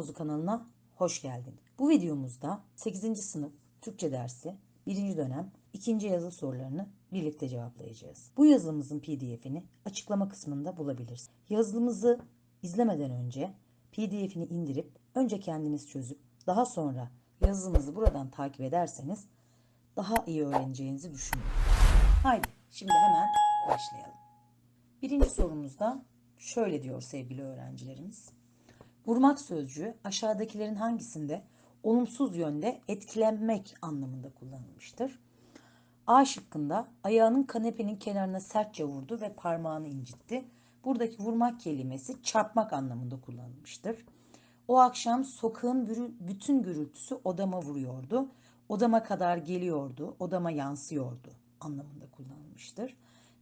Havuzu kanalına hoş geldin. Bu videomuzda 8. sınıf Türkçe dersi 1. dönem 2. yazı sorularını birlikte cevaplayacağız. Bu yazımızın pdf'ini açıklama kısmında bulabilirsin. Yazılımızı izlemeden önce pdf'ini indirip önce kendiniz çözüp daha sonra yazılımızı buradan takip ederseniz daha iyi öğreneceğinizi düşünüyorum. Haydi şimdi hemen başlayalım. Birinci sorumuzda şöyle diyor sevgili öğrencilerimiz. Vurmak sözcüğü aşağıdakilerin hangisinde olumsuz yönde etkilenmek anlamında kullanılmıştır? A şıkkında ayağının kanepenin kenarına sertçe vurdu ve parmağını incitti. Buradaki vurmak kelimesi çarpmak anlamında kullanılmıştır. O akşam sokağın bütün gürültüsü odama vuruyordu. Odama kadar geliyordu, odama yansıyordu anlamında kullanılmıştır.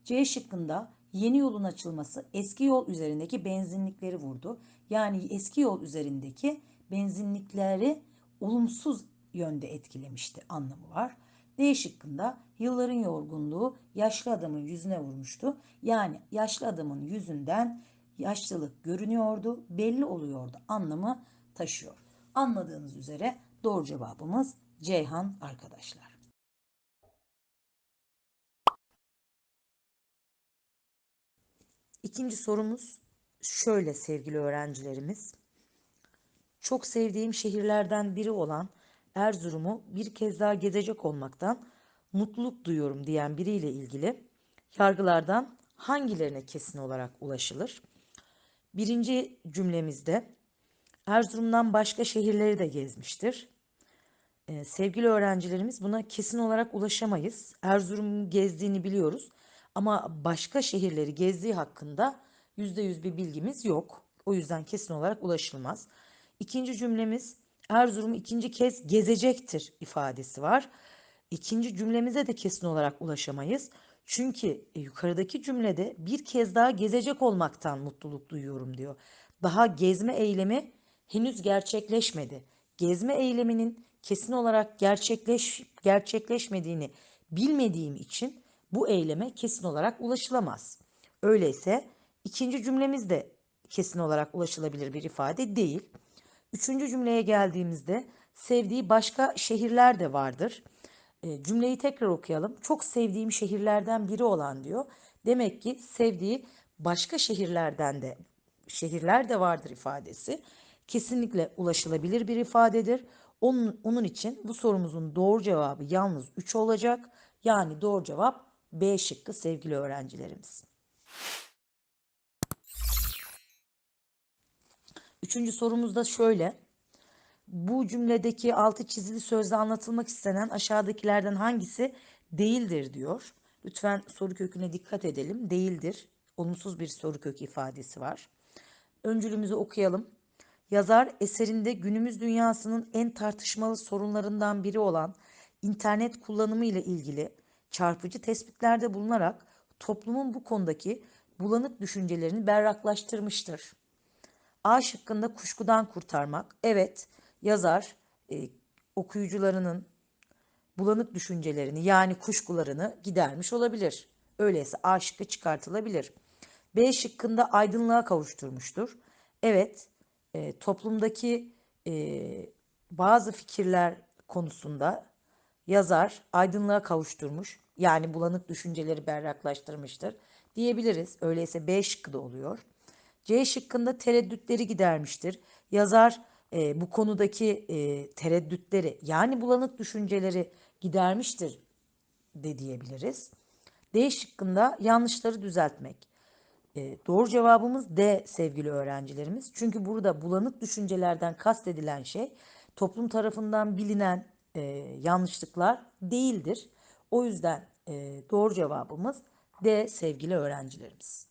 C şıkkında yeni yolun açılması eski yol üzerindeki benzinlikleri vurdu. Yani eski yol üzerindeki benzinlikleri olumsuz yönde etkilemişti anlamı var. D şıkkında yılların yorgunluğu yaşlı adamın yüzüne vurmuştu. Yani yaşlı adamın yüzünden yaşlılık görünüyordu, belli oluyordu anlamı taşıyor. Anladığınız üzere doğru cevabımız Ceyhan arkadaşlar. İkinci sorumuz şöyle sevgili öğrencilerimiz. Çok sevdiğim şehirlerden biri olan Erzurum'u bir kez daha gezecek olmaktan mutluluk duyuyorum diyen biriyle ilgili yargılardan hangilerine kesin olarak ulaşılır? Birinci cümlemizde Erzurum'dan başka şehirleri de gezmiştir. Ee, sevgili öğrencilerimiz buna kesin olarak ulaşamayız. Erzurum'u gezdiğini biliyoruz ama başka şehirleri gezdiği hakkında %100 bir bilgimiz yok. O yüzden kesin olarak ulaşılmaz. İkinci cümlemiz Erzurum'u ikinci kez gezecektir ifadesi var. İkinci cümlemize de kesin olarak ulaşamayız. Çünkü e, yukarıdaki cümlede bir kez daha gezecek olmaktan mutluluk duyuyorum diyor. Daha gezme eylemi henüz gerçekleşmedi. Gezme eyleminin kesin olarak gerçekleş gerçekleşmediğini bilmediğim için bu eyleme kesin olarak ulaşılamaz. Öyleyse ikinci cümlemiz de kesin olarak ulaşılabilir bir ifade değil. Üçüncü cümleye geldiğimizde sevdiği başka şehirler de vardır. E, cümleyi tekrar okuyalım. Çok sevdiğim şehirlerden biri olan diyor. Demek ki sevdiği başka şehirlerden de şehirler de vardır ifadesi. Kesinlikle ulaşılabilir bir ifadedir. Onun, onun için bu sorumuzun doğru cevabı yalnız 3 olacak. Yani doğru cevap B şıkkı sevgili öğrencilerimiz. Üçüncü sorumuz da şöyle. Bu cümledeki altı çizili sözde anlatılmak istenen aşağıdakilerden hangisi değildir diyor. Lütfen soru köküne dikkat edelim. Değildir. Olumsuz bir soru kökü ifadesi var. Öncülümüzü okuyalım. Yazar eserinde günümüz dünyasının en tartışmalı sorunlarından biri olan internet kullanımı ile ilgili çarpıcı tespitlerde bulunarak toplumun bu konudaki bulanık düşüncelerini berraklaştırmıştır. A şıkkında kuşkudan kurtarmak. Evet, yazar e, okuyucularının bulanık düşüncelerini yani kuşkularını gidermiş olabilir. Öyleyse A şıkkı çıkartılabilir. B şıkkında aydınlığa kavuşturmuştur. Evet, e, toplumdaki e, bazı fikirler konusunda yazar aydınlığa kavuşturmuş. Yani bulanık düşünceleri berraklaştırmıştır diyebiliriz. Öyleyse B şıkkı da oluyor. C şıkkında tereddütleri gidermiştir. Yazar e, bu konudaki e, tereddütleri yani bulanık düşünceleri gidermiştir de diyebiliriz. D şıkkında yanlışları düzeltmek. E, doğru cevabımız D sevgili öğrencilerimiz. Çünkü burada bulanık düşüncelerden kastedilen şey toplum tarafından bilinen e, yanlışlıklar değildir. O yüzden e, doğru cevabımız D sevgili öğrencilerimiz.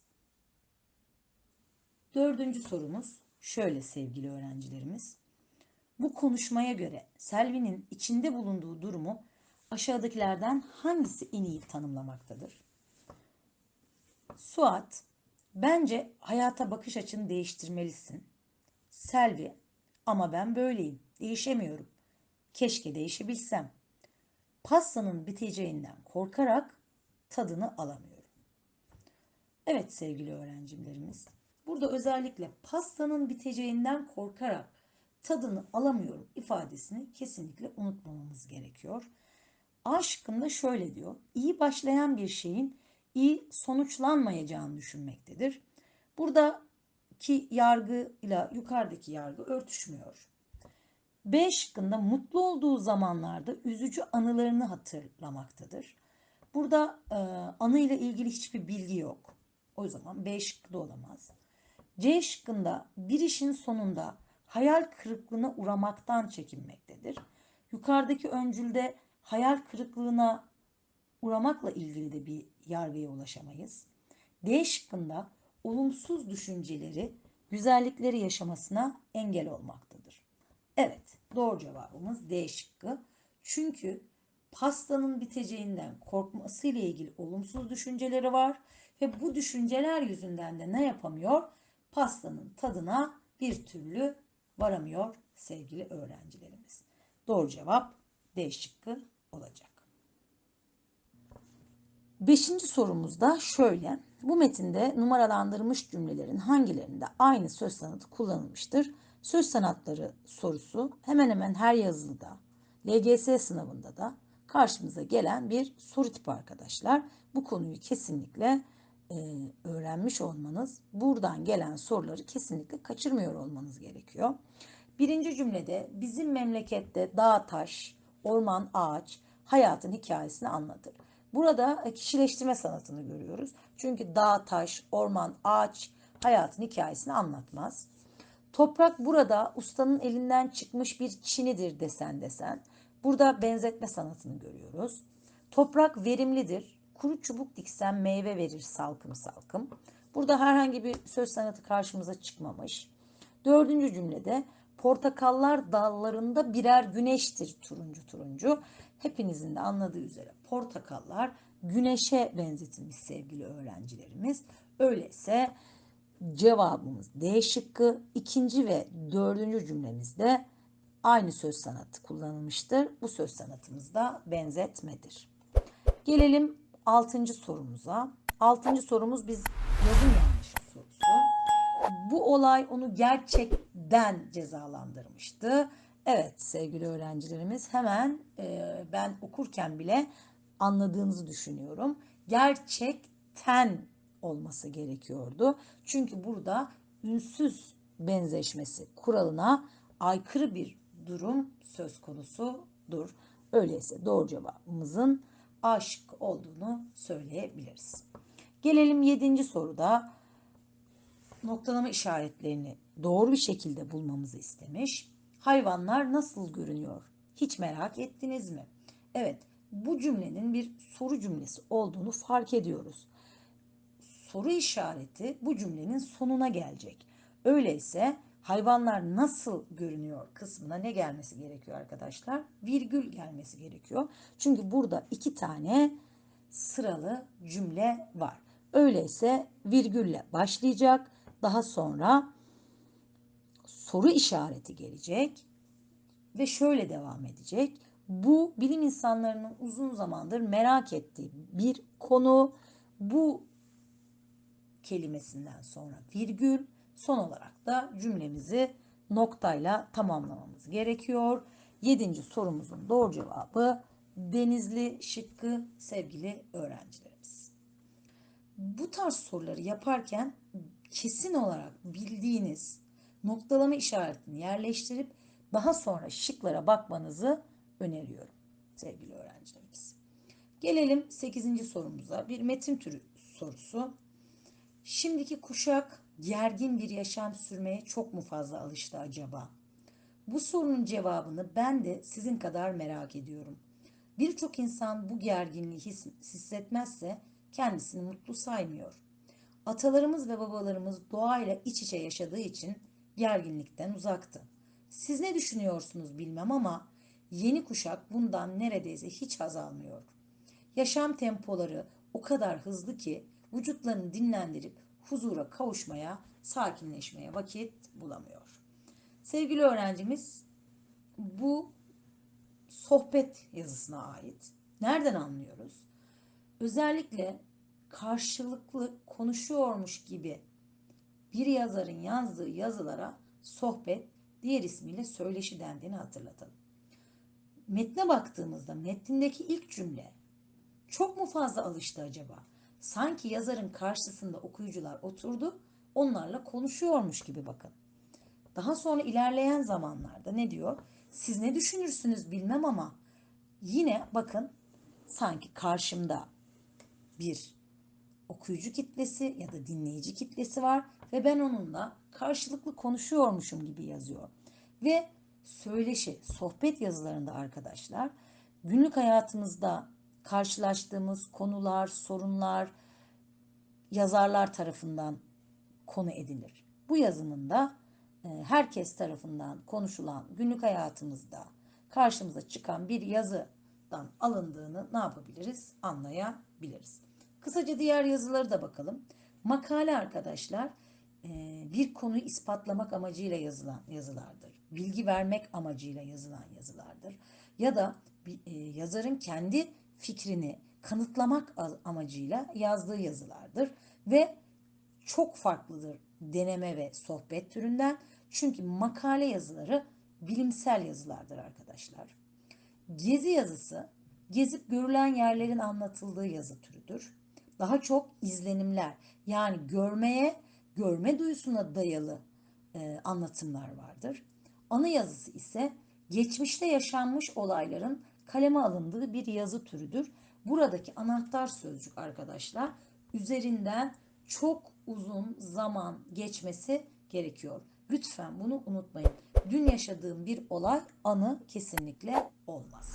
Dördüncü sorumuz şöyle sevgili öğrencilerimiz. Bu konuşmaya göre Selvi'nin içinde bulunduğu durumu aşağıdakilerden hangisi en iyi tanımlamaktadır? Suat, bence hayata bakış açını değiştirmelisin. Selvi, ama ben böyleyim, değişemiyorum. Keşke değişebilsem. Pastanın biteceğinden korkarak tadını alamıyorum. Evet sevgili öğrencilerimiz, burada özellikle pastanın biteceğinden korkarak tadını alamıyorum ifadesini kesinlikle unutmamamız gerekiyor. A şıkkında şöyle diyor. İyi başlayan bir şeyin iyi sonuçlanmayacağını düşünmektedir. Buradaki yargı ile yukarıdaki yargı örtüşmüyor. B şıkkında mutlu olduğu zamanlarda üzücü anılarını hatırlamaktadır. Burada e, anı ile ilgili hiçbir bilgi yok. O zaman B şıkkı da olamaz. C şıkkında bir işin sonunda hayal kırıklığına uğramaktan çekinmektedir. Yukarıdaki öncülde hayal kırıklığına uğramakla ilgili de bir yargıya ulaşamayız. D şıkkında olumsuz düşünceleri, güzellikleri yaşamasına engel olmaktadır. Evet, doğru cevabımız D şıkkı. Çünkü pastanın biteceğinden korkması ile ilgili olumsuz düşünceleri var ve bu düşünceler yüzünden de ne yapamıyor? Pastanın tadına bir türlü varamıyor sevgili öğrencilerimiz. Doğru cevap D şıkkı olacak. Beşinci sorumuzda şöyle. Bu metinde numaralandırılmış cümlelerin hangilerinde aynı söz sanatı kullanılmıştır? Söz sanatları sorusu hemen hemen her yazılıda, LGS sınavında da karşımıza gelen bir soru tipi arkadaşlar. Bu konuyu kesinlikle e, öğrenmiş olmanız, buradan gelen soruları kesinlikle kaçırmıyor olmanız gerekiyor. Birinci cümlede bizim memlekette dağ, taş, orman, ağaç hayatın hikayesini anlatır. Burada kişileştirme sanatını görüyoruz. Çünkü dağ, taş, orman, ağaç hayatın hikayesini anlatmaz. Toprak burada ustanın elinden çıkmış bir çinidir desen desen. Burada benzetme sanatını görüyoruz. Toprak verimlidir. Kuru çubuk diksen meyve verir salkım salkım. Burada herhangi bir söz sanatı karşımıza çıkmamış. Dördüncü cümlede portakallar dallarında birer güneştir turuncu turuncu. Hepinizin de anladığı üzere portakallar güneşe benzetilmiş sevgili öğrencilerimiz. Öyleyse cevabımız D şıkkı. İkinci ve dördüncü cümlemizde aynı söz sanatı kullanılmıştır. Bu söz sanatımız da benzetmedir. Gelelim altıncı sorumuza. Altıncı sorumuz biz yazım yanlışı sorusu. Bu olay onu gerçekten cezalandırmıştı. Evet sevgili öğrencilerimiz hemen e, ben okurken bile anladığınızı düşünüyorum. Gerçekten olması gerekiyordu. Çünkü burada ünsüz benzeşmesi kuralına aykırı bir durum söz konusudur. Öyleyse doğru cevabımızın aşk olduğunu söyleyebiliriz. Gelelim yedinci soruda noktalama işaretlerini doğru bir şekilde bulmamızı istemiş. Hayvanlar nasıl görünüyor? Hiç merak ettiniz mi? Evet, bu cümlenin bir soru cümlesi olduğunu fark ediyoruz. Soru işareti bu cümlenin sonuna gelecek. Öyleyse hayvanlar nasıl görünüyor kısmına ne gelmesi gerekiyor arkadaşlar? Virgül gelmesi gerekiyor. Çünkü burada iki tane sıralı cümle var. Öyleyse virgülle başlayacak. Daha sonra soru işareti gelecek ve şöyle devam edecek. Bu bilim insanlarının uzun zamandır merak ettiği bir konu. Bu kelimesinden sonra virgül son olarak da cümlemizi noktayla tamamlamamız gerekiyor. Yedinci sorumuzun doğru cevabı denizli şıkkı sevgili öğrencilerimiz. Bu tarz soruları yaparken kesin olarak bildiğiniz noktalama işaretini yerleştirip daha sonra şıklara bakmanızı öneriyorum sevgili öğrencilerimiz. Gelelim 8. sorumuza. Bir metin türü sorusu. Şimdiki kuşak gergin bir yaşam sürmeye çok mu fazla alıştı acaba? Bu sorunun cevabını ben de sizin kadar merak ediyorum. Birçok insan bu gerginliği his, hissetmezse kendisini mutlu saymıyor. Atalarımız ve babalarımız doğayla iç içe yaşadığı için gerginlikten uzaktı. Siz ne düşünüyorsunuz bilmem ama yeni kuşak bundan neredeyse hiç haz almıyor. Yaşam tempoları o kadar hızlı ki vücutlarını dinlendirip huzura kavuşmaya, sakinleşmeye vakit bulamıyor. Sevgili öğrencimiz bu sohbet yazısına ait. Nereden anlıyoruz? Özellikle karşılıklı konuşuyormuş gibi bir yazarın yazdığı yazılara sohbet diğer ismiyle söyleşi dendiğini hatırlatalım. Metne baktığımızda metnindeki ilk cümle çok mu fazla alıştı acaba? Sanki yazarın karşısında okuyucular oturdu, onlarla konuşuyormuş gibi bakın. Daha sonra ilerleyen zamanlarda ne diyor? Siz ne düşünürsünüz bilmem ama yine bakın sanki karşımda bir okuyucu kitlesi ya da dinleyici kitlesi var ve ben onunla karşılıklı konuşuyormuşum gibi yazıyor. Ve söyleşi, sohbet yazılarında arkadaşlar günlük hayatımızda karşılaştığımız konular, sorunlar yazarlar tarafından konu edilir. Bu yazının da e, herkes tarafından konuşulan günlük hayatımızda karşımıza çıkan bir yazıdan alındığını ne yapabiliriz? Anlayabiliriz. Kısaca diğer yazıları da bakalım. Makale arkadaşlar e, bir konuyu ispatlamak amacıyla yazılan yazılardır. Bilgi vermek amacıyla yazılan yazılardır. Ya da e, yazarın kendi fikrini kanıtlamak amacıyla yazdığı yazılardır. Ve çok farklıdır deneme ve sohbet türünden. Çünkü makale yazıları bilimsel yazılardır arkadaşlar. Gezi yazısı gezip görülen yerlerin anlatıldığı yazı türüdür. Daha çok izlenimler yani görmeye, görme duyusuna dayalı e, anlatımlar vardır. Anı yazısı ise geçmişte yaşanmış olayların kaleme alındığı bir yazı türüdür. Buradaki anahtar sözcük arkadaşlar üzerinden çok uzun zaman geçmesi gerekiyor. Lütfen bunu unutmayın. Dün yaşadığım bir olay anı kesinlikle olmaz.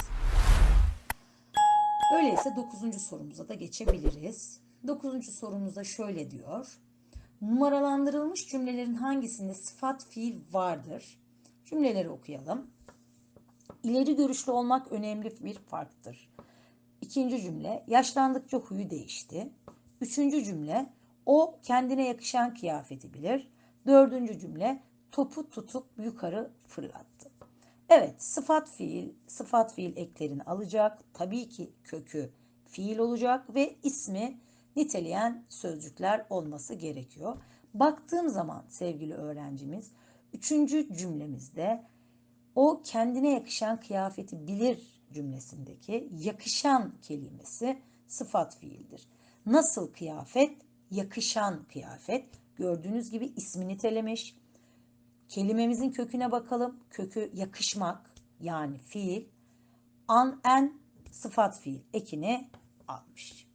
Öyleyse dokuzuncu sorumuza da geçebiliriz. Dokuzuncu sorumuzda şöyle diyor. Numaralandırılmış cümlelerin hangisinde sıfat fiil vardır? Cümleleri okuyalım. İleri görüşlü olmak önemli bir farktır. İkinci cümle yaşlandıkça huyu değişti. Üçüncü cümle o kendine yakışan kıyafeti bilir. Dördüncü cümle topu tutup yukarı fırlattı. Evet sıfat fiil, sıfat fiil eklerini alacak. Tabii ki kökü fiil olacak ve ismi niteleyen sözcükler olması gerekiyor. Baktığım zaman sevgili öğrencimiz üçüncü cümlemizde o kendine yakışan kıyafeti bilir cümlesindeki yakışan kelimesi sıfat fiildir. Nasıl kıyafet? Yakışan kıyafet. Gördüğünüz gibi ismi nitelemiş. Kelimemizin köküne bakalım. Kökü yakışmak yani fiil. An en sıfat fiil ekini almış.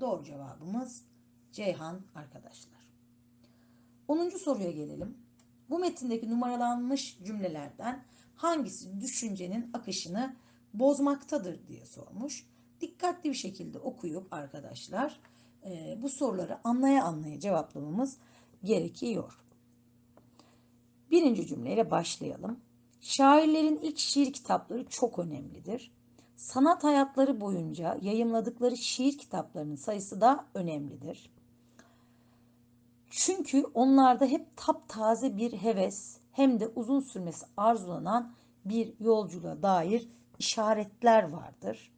Doğru cevabımız Ceyhan arkadaşlar. 10. soruya gelelim. Bu metindeki numaralanmış cümlelerden hangisi düşüncenin akışını bozmaktadır diye sormuş. Dikkatli bir şekilde okuyup arkadaşlar e, bu soruları anlaya anlaya cevaplamamız gerekiyor. Birinci cümleyle başlayalım. Şairlerin ilk şiir kitapları çok önemlidir. Sanat hayatları boyunca yayımladıkları şiir kitaplarının sayısı da önemlidir. Çünkü onlarda hep taptaze bir heves hem de uzun sürmesi arzulanan bir yolculuğa dair işaretler vardır.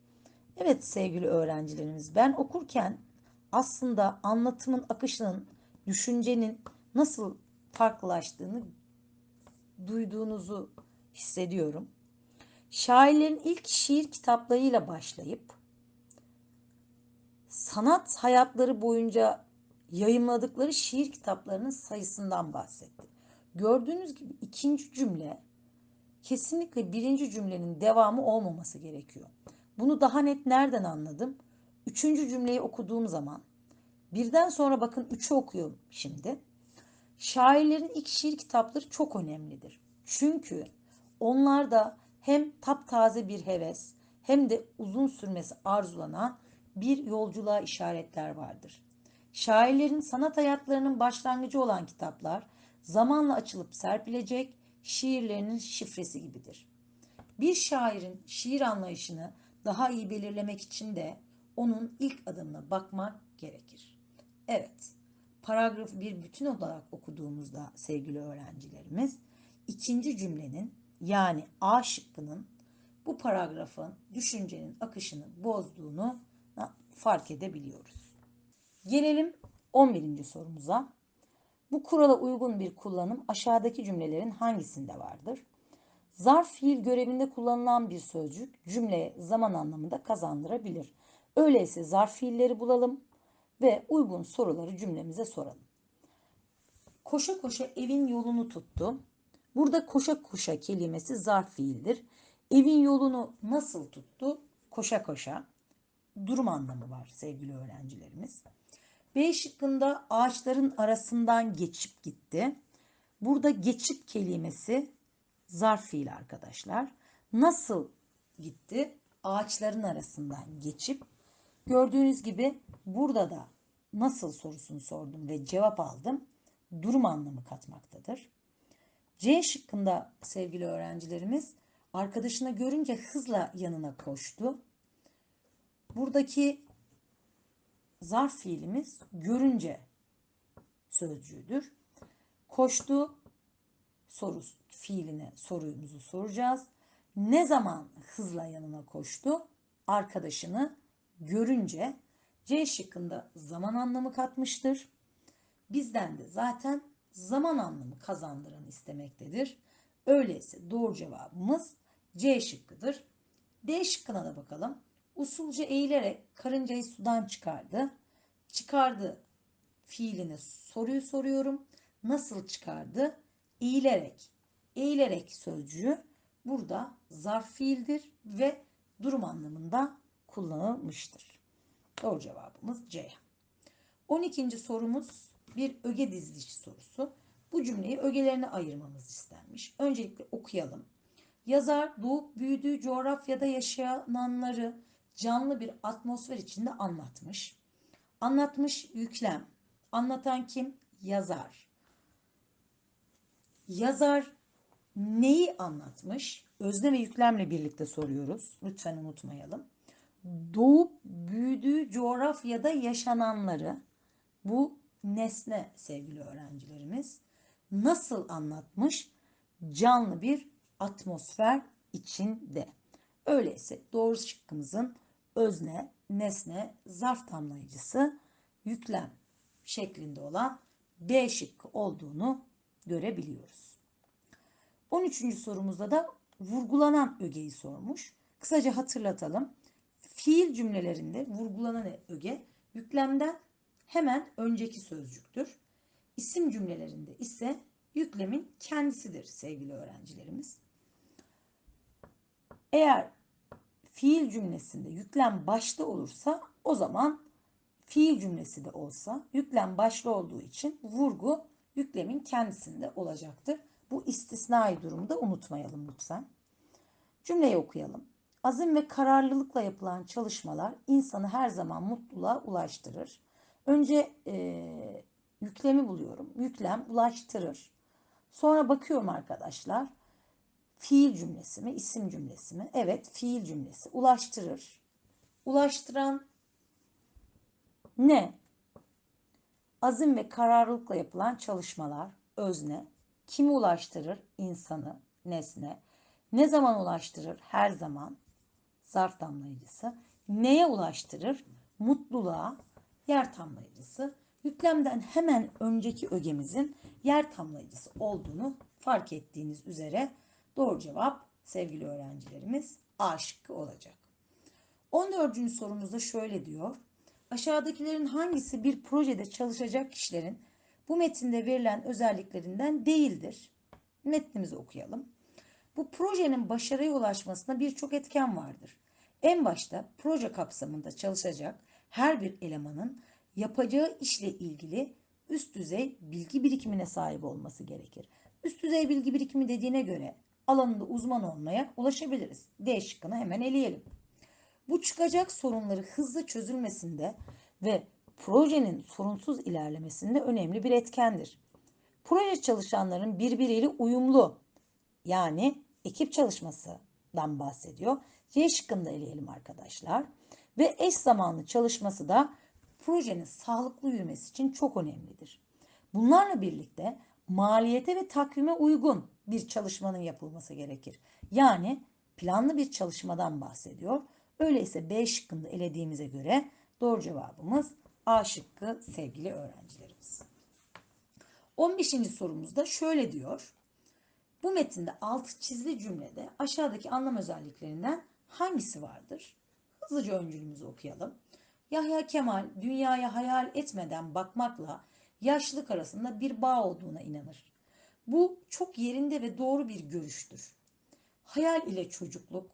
Evet sevgili öğrencilerimiz ben okurken aslında anlatımın akışının, düşüncenin nasıl farklılaştığını duyduğunuzu hissediyorum. Şairlerin ilk şiir kitaplarıyla başlayıp sanat hayatları boyunca yayımladıkları şiir kitaplarının sayısından bahsetti. Gördüğünüz gibi ikinci cümle kesinlikle birinci cümlenin devamı olmaması gerekiyor. Bunu daha net nereden anladım? Üçüncü cümleyi okuduğum zaman birden sonra bakın üçü okuyorum şimdi. Şairlerin ilk şiir kitapları çok önemlidir. Çünkü onlarda hem taptaze bir heves hem de uzun sürmesi arzulanan bir yolculuğa işaretler vardır. Şairlerin sanat hayatlarının başlangıcı olan kitaplar zamanla açılıp serpilecek şiirlerinin şifresi gibidir. Bir şairin şiir anlayışını daha iyi belirlemek için de onun ilk adımına bakmak gerekir. Evet, paragrafı bir bütün olarak okuduğumuzda sevgili öğrencilerimiz, ikinci cümlenin yani A şıkkının bu paragrafın düşüncenin akışını bozduğunu fark edebiliyoruz. Gelelim 11. sorumuza. Bu kurala uygun bir kullanım aşağıdaki cümlelerin hangisinde vardır? Zarf fiil görevinde kullanılan bir sözcük cümleye zaman anlamında kazandırabilir. Öyleyse zarf fiilleri bulalım ve uygun soruları cümlemize soralım. Koşa koşa evin yolunu tuttu. Burada koşa koşa kelimesi zarf fiildir. Evin yolunu nasıl tuttu? Koşa koşa. Durum anlamı var sevgili öğrencilerimiz. B şıkkında ağaçların arasından geçip gitti. Burada geçip kelimesi zarf fiil arkadaşlar. Nasıl gitti? Ağaçların arasından geçip. Gördüğünüz gibi burada da nasıl sorusunu sordum ve cevap aldım. Durum anlamı katmaktadır. C şıkkında sevgili öğrencilerimiz arkadaşını görünce hızla yanına koştu. Buradaki zarf fiilimiz görünce sözcüğüdür. Koştu soru fiiline sorumuzu soracağız. Ne zaman hızla yanına koştu? Arkadaşını görünce C şıkkında zaman anlamı katmıştır. Bizden de zaten zaman anlamı kazandıran istemektedir. Öyleyse doğru cevabımız C şıkkıdır. D şıkkına da bakalım. Usulca eğilerek karıncayı sudan çıkardı. Çıkardı fiiline soruyu soruyorum. Nasıl çıkardı? Eğilerek. Eğilerek sözcüğü burada zarf fiildir ve durum anlamında kullanılmıştır. Doğru cevabımız C. 12. sorumuz bir öge dizilişi sorusu. Bu cümleyi ögelerine ayırmamız istenmiş. Öncelikle okuyalım. Yazar doğup büyüdüğü coğrafyada yaşayanları canlı bir atmosfer içinde anlatmış. Anlatmış yüklem. Anlatan kim? Yazar. Yazar neyi anlatmış? Özne ve yüklemle birlikte soruyoruz. Lütfen unutmayalım. Doğup büyüdüğü coğrafyada yaşananları bu nesne sevgili öğrencilerimiz nasıl anlatmış? Canlı bir atmosfer içinde. Öyleyse doğru şıkkımızın özne, nesne, zarf tamlayıcısı, yüklem şeklinde olan D şıkkı olduğunu görebiliyoruz. 13. sorumuzda da vurgulanan ögeyi sormuş. Kısaca hatırlatalım. Fiil cümlelerinde vurgulanan öge yüklemden hemen önceki sözcüktür. İsim cümlelerinde ise yüklemin kendisidir sevgili öğrencilerimiz. Eğer fiil cümlesinde yüklem başta olursa o zaman fiil cümlesi de olsa yüklem başta olduğu için vurgu yüklemin kendisinde olacaktır. Bu istisnai durumu da unutmayalım lütfen. Cümleyi okuyalım. Azim ve kararlılıkla yapılan çalışmalar insanı her zaman mutluluğa ulaştırır. Önce e, yüklemi buluyorum. Yüklem ulaştırır. Sonra bakıyorum arkadaşlar. Fiil cümlesi mi, isim cümlesi mi? Evet, fiil cümlesi. Ulaştırır. Ulaştıran ne? Azim ve kararlılıkla yapılan çalışmalar, özne. Kimi ulaştırır? İnsanı, nesne. Ne zaman ulaştırır? Her zaman. Zarf damlayıcısı. Neye ulaştırır? Mutluluğa. Yer tamlayıcısı. Yüklemden hemen önceki ögemizin yer tamlayıcısı olduğunu fark ettiğiniz üzere doğru cevap sevgili öğrencilerimiz A şıkkı olacak. 14. sorumuzda şöyle diyor. Aşağıdakilerin hangisi bir projede çalışacak kişilerin bu metinde verilen özelliklerinden değildir? Metnimizi okuyalım. Bu projenin başarıya ulaşmasına birçok etken vardır. En başta proje kapsamında çalışacak her bir elemanın yapacağı işle ilgili üst düzey bilgi birikimine sahip olması gerekir. Üst düzey bilgi birikimi dediğine göre alanında uzman olmaya ulaşabiliriz. D şıkkını hemen eleyelim. Bu çıkacak sorunları hızlı çözülmesinde ve projenin sorunsuz ilerlemesinde önemli bir etkendir. Proje çalışanların birbiriyle uyumlu yani ekip çalışmasından bahsediyor. C şıkkını da eleyelim arkadaşlar. Ve eş zamanlı çalışması da projenin sağlıklı yürümesi için çok önemlidir. Bunlarla birlikte maliyete ve takvime uygun bir çalışmanın yapılması gerekir. Yani planlı bir çalışmadan bahsediyor. Öyleyse B şıkkında elediğimize göre doğru cevabımız A şıkkı sevgili öğrencilerimiz. 15. sorumuzda şöyle diyor. Bu metinde alt çizili cümlede aşağıdaki anlam özelliklerinden hangisi vardır? Hızlıca öncülümüzü okuyalım. Yahya Kemal dünyaya hayal etmeden bakmakla yaşlılık arasında bir bağ olduğuna inanır. Bu çok yerinde ve doğru bir görüştür. Hayal ile çocukluk,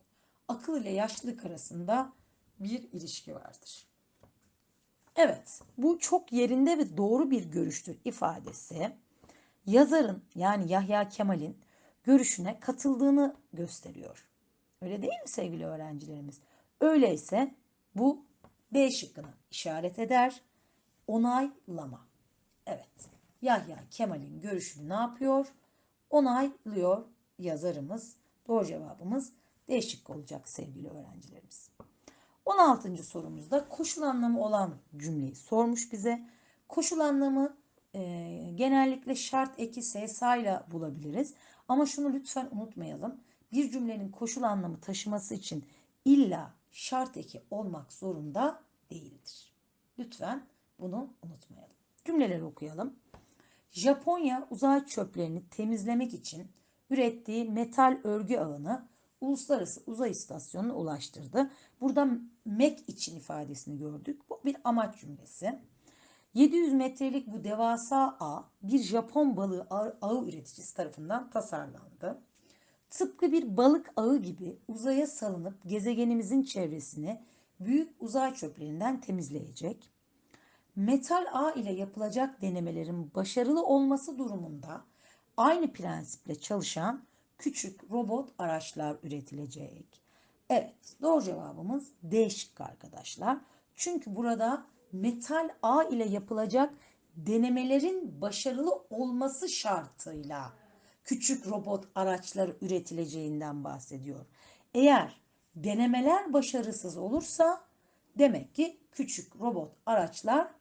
akıl ile yaşlılık arasında bir ilişki vardır. Evet, bu çok yerinde ve doğru bir görüştür ifadesi yazarın yani Yahya Kemal'in görüşüne katıldığını gösteriyor. Öyle değil mi sevgili öğrencilerimiz? Öyleyse bu B şıkkını işaret eder. Onaylama. Evet. Yahya Kemal'in görüşünü ne yapıyor? Onaylıyor yazarımız. Doğru cevabımız D şıkkı olacak sevgili öğrencilerimiz. 16. sorumuzda koşul anlamı olan cümleyi sormuş bize. Koşul anlamı e, genellikle şart eki ile bulabiliriz. Ama şunu lütfen unutmayalım. Bir cümlenin koşul anlamı taşıması için illa şart eki olmak zorunda değildir. Lütfen bunu unutmayalım. Cümleleri okuyalım. Japonya uzay çöplerini temizlemek için ürettiği metal örgü ağını Uluslararası Uzay İstasyonu'na ulaştırdı. Burada MEK için ifadesini gördük. Bu bir amaç cümlesi. 700 metrelik bu devasa ağ bir Japon balığı ağı, üreticisi tarafından tasarlandı. Tıpkı bir balık ağı gibi uzaya salınıp gezegenimizin çevresini büyük uzay çöplerinden temizleyecek. Metal ağ ile yapılacak denemelerin başarılı olması durumunda aynı prensiple çalışan küçük robot araçlar üretilecek. Evet, doğru cevabımız D şıkkı arkadaşlar. Çünkü burada metal ağ ile yapılacak denemelerin başarılı olması şartıyla küçük robot araçlar üretileceğinden bahsediyor. Eğer denemeler başarısız olursa demek ki küçük robot araçlar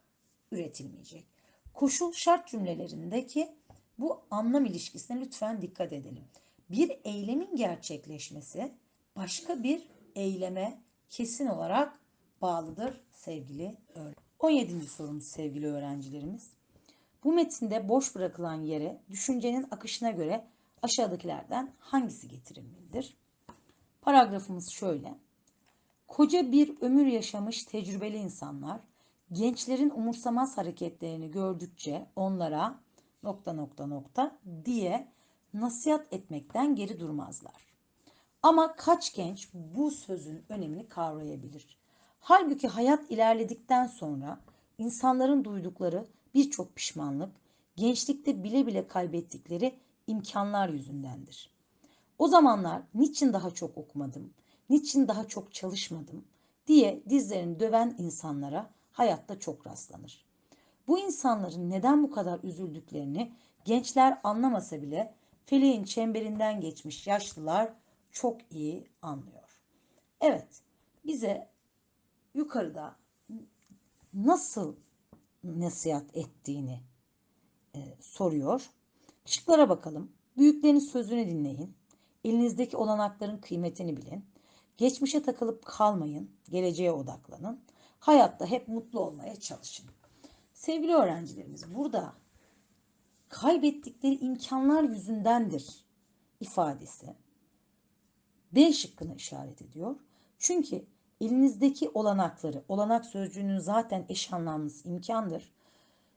üretilmeyecek. Koşul şart cümlelerindeki bu anlam ilişkisine lütfen dikkat edelim. Bir eylemin gerçekleşmesi başka bir eyleme kesin olarak bağlıdır sevgili öğrenciler. 17. sorumuz sevgili öğrencilerimiz. Bu metinde boş bırakılan yere düşüncenin akışına göre aşağıdakilerden hangisi getirilmelidir? Paragrafımız şöyle. Koca bir ömür yaşamış tecrübeli insanlar gençlerin umursamaz hareketlerini gördükçe onlara nokta nokta nokta diye nasihat etmekten geri durmazlar. Ama kaç genç bu sözün önemini kavrayabilir? Halbuki hayat ilerledikten sonra insanların duydukları birçok pişmanlık gençlikte bile bile kaybettikleri imkanlar yüzündendir. O zamanlar niçin daha çok okumadım, niçin daha çok çalışmadım diye dizlerini döven insanlara hayatta çok rastlanır. Bu insanların neden bu kadar üzüldüklerini gençler anlamasa bile feleğin çemberinden geçmiş yaşlılar çok iyi anlıyor. Evet, bize yukarıda nasıl nasihat ettiğini e, soruyor. Şıklara bakalım. Büyüklerin sözünü dinleyin. Elinizdeki olanakların kıymetini bilin. Geçmişe takılıp kalmayın. Geleceğe odaklanın. Hayatta hep mutlu olmaya çalışın. Sevgili öğrencilerimiz burada kaybettikleri imkanlar yüzündendir ifadesi D şıkkını işaret ediyor. Çünkü elinizdeki olanakları, olanak sözcüğünün zaten eş anlamlısı imkandır.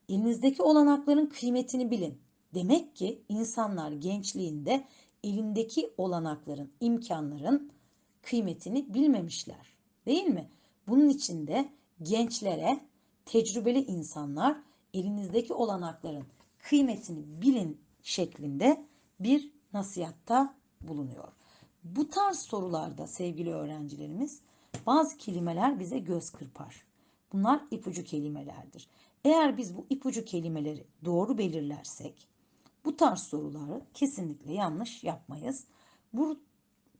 Elinizdeki olanakların kıymetini bilin. Demek ki insanlar gençliğinde elindeki olanakların, imkanların kıymetini bilmemişler. Değil mi? Bunun için de gençlere tecrübeli insanlar elinizdeki olanakların kıymetini bilin şeklinde bir nasihatta bulunuyor. Bu tarz sorularda sevgili öğrencilerimiz bazı kelimeler bize göz kırpar. Bunlar ipucu kelimelerdir. Eğer biz bu ipucu kelimeleri doğru belirlersek bu tarz soruları kesinlikle yanlış yapmayız. Bu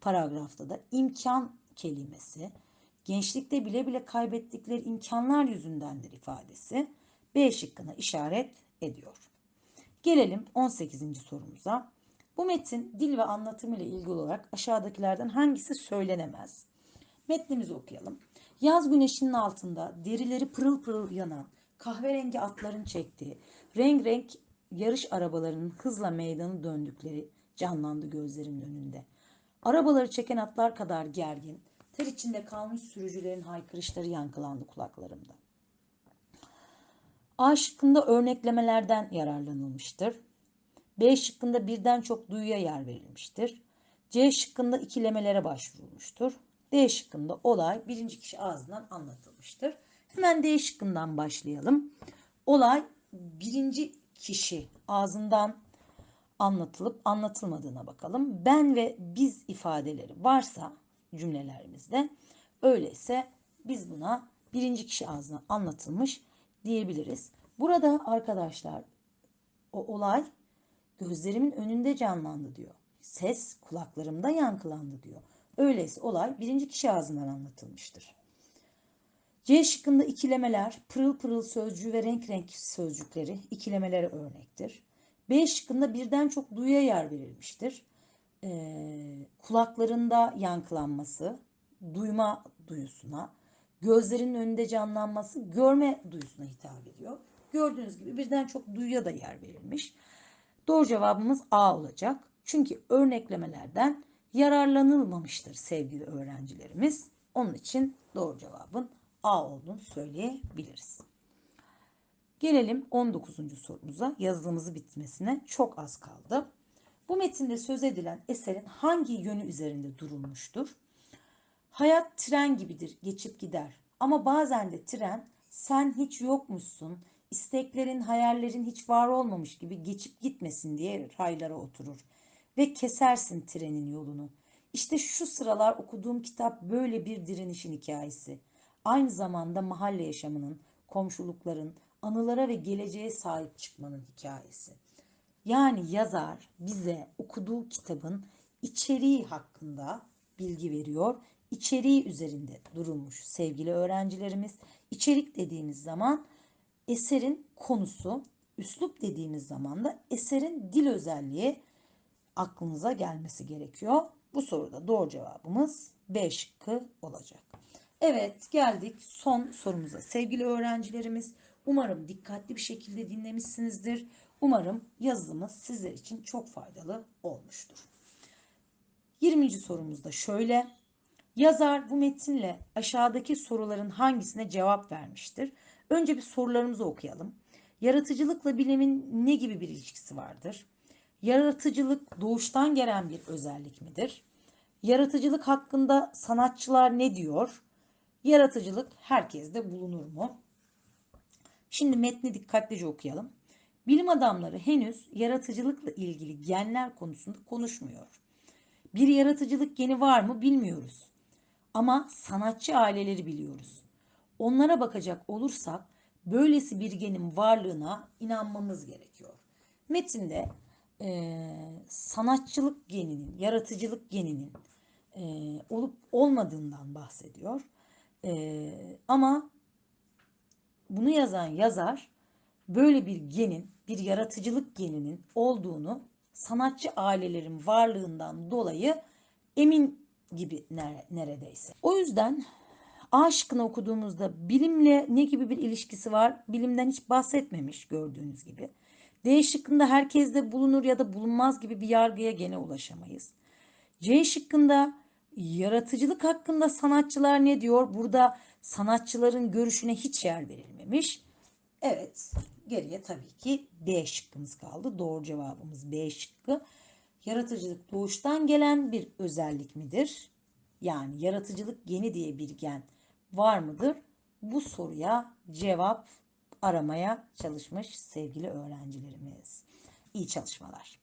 paragrafta da imkan kelimesi, gençlikte bile bile kaybettikleri imkanlar yüzündendir ifadesi B şıkkına işaret ediyor. Gelelim 18. sorumuza. Bu metin dil ve anlatım ile ilgili olarak aşağıdakilerden hangisi söylenemez? Metnimizi okuyalım. Yaz güneşinin altında derileri pırıl pırıl yanan, kahverengi atların çektiği, renk renk yarış arabalarının hızla meydanı döndükleri canlandı gözlerimin önünde. Arabaları çeken atlar kadar gergin, ter içinde kalmış sürücülerin haykırışları yankılandı kulaklarımda. A şıkkında örneklemelerden yararlanılmıştır. B şıkkında birden çok duyuya yer verilmiştir. C şıkkında ikilemelere başvurulmuştur. D şıkkında olay birinci kişi ağzından anlatılmıştır. Hemen D şıkkından başlayalım. Olay birinci kişi ağzından anlatılıp anlatılmadığına bakalım. Ben ve biz ifadeleri varsa cümlelerimizde öyleyse biz buna birinci kişi ağzından anlatılmış diyebiliriz. Burada arkadaşlar o olay gözlerimin önünde canlandı diyor. Ses kulaklarımda yankılandı diyor. Öyleyse olay birinci kişi ağzından anlatılmıştır. C şıkkında ikilemeler, pırıl pırıl sözcüğü ve renk renk sözcükleri ikilemelere örnektir. B şıkkında birden çok duyuya yer verilmiştir. Ee, kulaklarında yankılanması, duyma duyusuna, gözlerinin önünde canlanması, görme duyusuna hitap ediyor. Gördüğünüz gibi birden çok duyuya da yer verilmiş. Doğru cevabımız A olacak. Çünkü örneklemelerden yararlanılmamıştır sevgili öğrencilerimiz. Onun için doğru cevabın A olduğunu söyleyebiliriz. Gelelim 19. sorumuza. Yazılımızı bitmesine çok az kaldı. Bu metinde söz edilen eserin hangi yönü üzerinde durulmuştur? Hayat tren gibidir, geçip gider. Ama bazen de tren sen hiç yokmuşsun, isteklerin, hayallerin hiç var olmamış gibi geçip gitmesin diye raylara oturur ve kesersin trenin yolunu. İşte şu sıralar okuduğum kitap böyle bir direnişin hikayesi. Aynı zamanda mahalle yaşamının, komşulukların, anılara ve geleceğe sahip çıkmanın hikayesi. Yani yazar bize okuduğu kitabın içeriği hakkında bilgi veriyor. İçeriği üzerinde durulmuş sevgili öğrencilerimiz. İçerik dediğimiz zaman eserin konusu, üslup dediğimiz zaman da eserin dil özelliği aklınıza gelmesi gerekiyor. Bu soruda doğru cevabımız B şıkkı olacak. Evet geldik son sorumuza sevgili öğrencilerimiz. Umarım dikkatli bir şekilde dinlemişsinizdir. Umarım yazılımız sizler için çok faydalı olmuştur. 20. sorumuzda şöyle. Yazar bu metinle aşağıdaki soruların hangisine cevap vermiştir? Önce bir sorularımızı okuyalım. Yaratıcılıkla bilimin ne gibi bir ilişkisi vardır? Yaratıcılık doğuştan gelen bir özellik midir? Yaratıcılık hakkında sanatçılar ne diyor? Yaratıcılık herkeste bulunur mu? Şimdi metni dikkatlice okuyalım. Bilim adamları henüz yaratıcılıkla ilgili genler konusunda konuşmuyor. Bir yaratıcılık geni var mı bilmiyoruz. Ama sanatçı aileleri biliyoruz. Onlara bakacak olursak böylesi bir genin varlığına inanmamız gerekiyor. Metinde e, sanatçılık geninin, yaratıcılık geninin e, olup olmadığından bahsediyor. E, ama bunu yazan yazar böyle bir genin, bir yaratıcılık geninin olduğunu sanatçı ailelerin varlığından dolayı emin gibi neredeyse. O yüzden A şıkkını okuduğumuzda bilimle ne gibi bir ilişkisi var? Bilimden hiç bahsetmemiş gördüğünüz gibi. D şıkkında herkeste bulunur ya da bulunmaz gibi bir yargıya gene ulaşamayız. C şıkkında yaratıcılık hakkında sanatçılar ne diyor? Burada sanatçıların görüşüne hiç yer verilmemiş. Evet, geriye tabii ki D şıkkımız kaldı. Doğru cevabımız B şıkkı. Yaratıcılık doğuştan gelen bir özellik midir? Yani yaratıcılık geni diye bir gen var mıdır? Bu soruya cevap aramaya çalışmış sevgili öğrencilerimiz. İyi çalışmalar.